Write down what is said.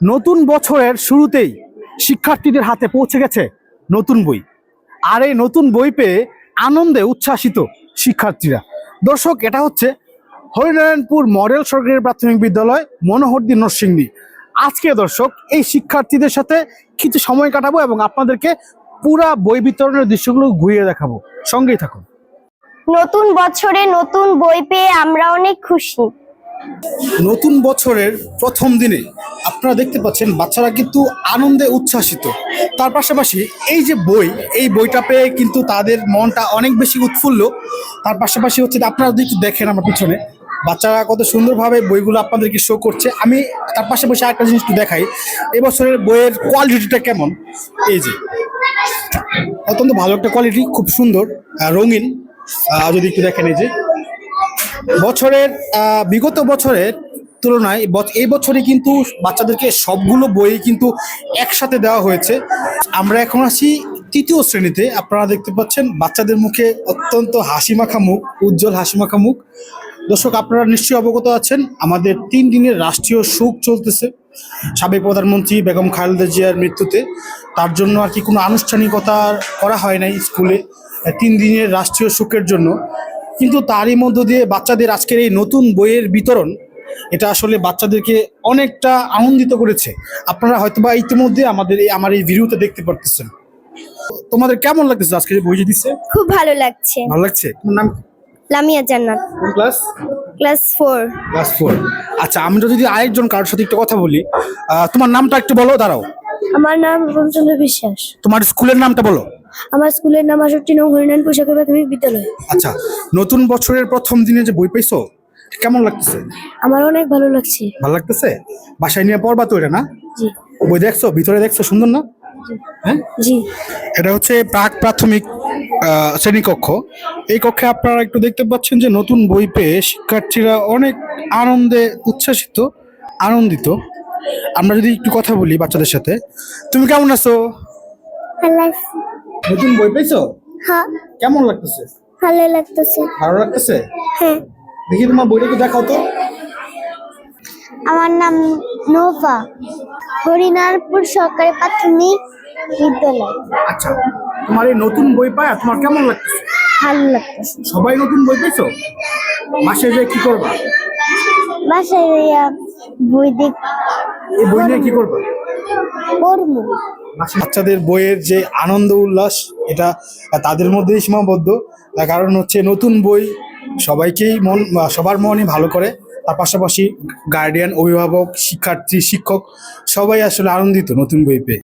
নতুন বছরের শুরুতেই শিক্ষার্থীদের হাতে পৌঁছে গেছে নতুন বই। আর এই নতুন বই পেয়ে আনন্দে উচ্ছ্বাসিত শিক্ষার্থীরা। দর্শক এটা হচ্ছে হরিনারায়ণপুর মডেল সরকারি প্রাথমিক বিদ্যালয় মনোহরদী নরসিংদী। আজকে দর্শক এই শিক্ষার্থীদের সাথে কিছু সময় কাটাবো এবং আপনাদেরকে পুরা বই বিতরণের দৃশ্যগুলো ঘুরিয়ে দেখাবো। সঙ্গেই থাকুন। নতুন বছরে নতুন বই পেয়ে আমরা অনেক খুশি। নতুন বছরের প্রথম দিনে আপনারা দেখতে পাচ্ছেন, বাচ্চারা কিন্তু আনন্দে উচ্ছ্বাসিত। তার পাশাপাশি এই যে বই, এই বইটা পেয়ে কিন্তু তাদের মনটা অনেক বেশি উৎফুল্ল। তার পাশাপাশি হচ্ছে আপনারা যদি একটু দেখেন আমার পিছনে, বাচ্চারা কত সুন্দরভাবে বইগুলো আপনাদেরকে শো করছে। আমি তার পাশাপাশি আরেকটা জিনিস একটু দেখাই, এবছরের বইয়ের কোয়ালিটিটা কেমন? এই যে, অত্যন্ত ভালো একটা কোয়ালিটি খুব সুন্দর রঙিন। যদি একটু দেখেন এই যে, বছরের বিগত বছরের তুলনায় এই বছরে কিন্তু বাচ্চাদেরকে সবগুলো বই কিন্তু একসাথে দেওয়া হয়েছে। আমরা এখন আছি তৃতীয় শ্রেণীতে। আপনারা দেখতে পাচ্ছেন বাচ্চাদের মুখে অত্যন্ত হাসি মাখা উজ্জ্বল হাসি মাখা দর্শক, আপনারা নিশ্চয়ই অবগত আছেন, আমাদের তিন দিনের রাষ্ট্রীয় শোক চলতেছে। সাবেক প্রধানমন্ত্রী বেগম খালেদা জিয়ার মৃত্যুতে। তার জন্য আর কি কোনো আনুষ্ঠানিকতা করা হয় নাই স্কুলে তিন দিনের রাষ্ট্রীয় শোকের জন্য। কিন্তু তারই মধ্য দিয়ে বাচ্চাদের আজকের এই নতুন বইয়ের বিতরণ এটা আসলে বাচ্চাদেরকে অনেকটা আনন্দিত করেছে। আপনারা হয়তো বা ইতিমধ্যে আমাদের এই আমার এই ভিডিওতে দেখতে পারতেছেন। তোমাদের কেমন লাগতেছে আজকে যে বই যে দিচ্ছে খুব ভালো লাগছে। ভালো লাগছে? তোমার নাম লামিয়া জান্নাত। কোন class? Class four. Class four. আচ্ছা আমি যদি আরেকজন কারোর সাথে একটু কথা বলি তোমার নামটা একটু বলো দাঁড়াও। আমার নাম রূপমচন্দ্র বিশ্বাস। তোমার স্কুলের নামটা বলো। আমার স্কুলের নাম আষট্টি নং সরকারি প্রাথমিক বিদ্যালয়। আচ্ছা নতুন বছরের প্রথম দিনে যে বই পাইছো? কেমন লাগতেছে? আমার অনেক ভালো লাগছে। ভালো লাগতেছে? বাসায় নিয়ে পড়বা তো এটা না? জি। বই দেখছ ভিতরে দেখছ সুন্দর না? হ্যাঁ? জি। এটা হচ্ছে প্রাক প্রাথমিক শ্রেণীকক্ষ। এই কক্ষে আপনারা একটু দেখতে পাচ্ছেন যে নতুন বই পেয়ে শিক্ষার্থীরা অনেক আনন্দে উচ্ছ্বাসিত আনন্দিত। আমরা যদি একটু কথা বলি বাচ্চাদের সাথে। তুমি কেমন আছো? নতুন বই পেয়েছ? হ্যাঁ। কেমন লাগতেছে? ভালো লাগতেছে। ভালো লাগতেছে? হ্যাঁ। দেখি তোমার বইটা একটু দেখাও তো। আমার নাম নোভা। হরিনারপুর সরকারি প্রাথমিক বিদ্যালয়। আচ্ছা তোমার এই নতুন বই পায় তোমার কেমন লাগছে ভালো লাগতেছে। সবাই নতুন বই পেয়েছ? মাসে যে কি করবা? বাসায় গিয়া বই দেখ এই বই নিয়ে কি করবা? পড়ব। বাচ্চাদের বইয়ের যে আনন্দ উল্লাস এটা তাদের মধ্যেই সীমাবদ্ধ। তার কারণ হচ্ছে নতুন বই সবাইকেই মন সবার মনই ভালো করে। তার পাশাপাশি গার্ডিয়ান অভিভাবক, শিক্ষার্থী, শিক্ষক, সবাই আসলে আনন্দিত নতুন বই পেয়ে।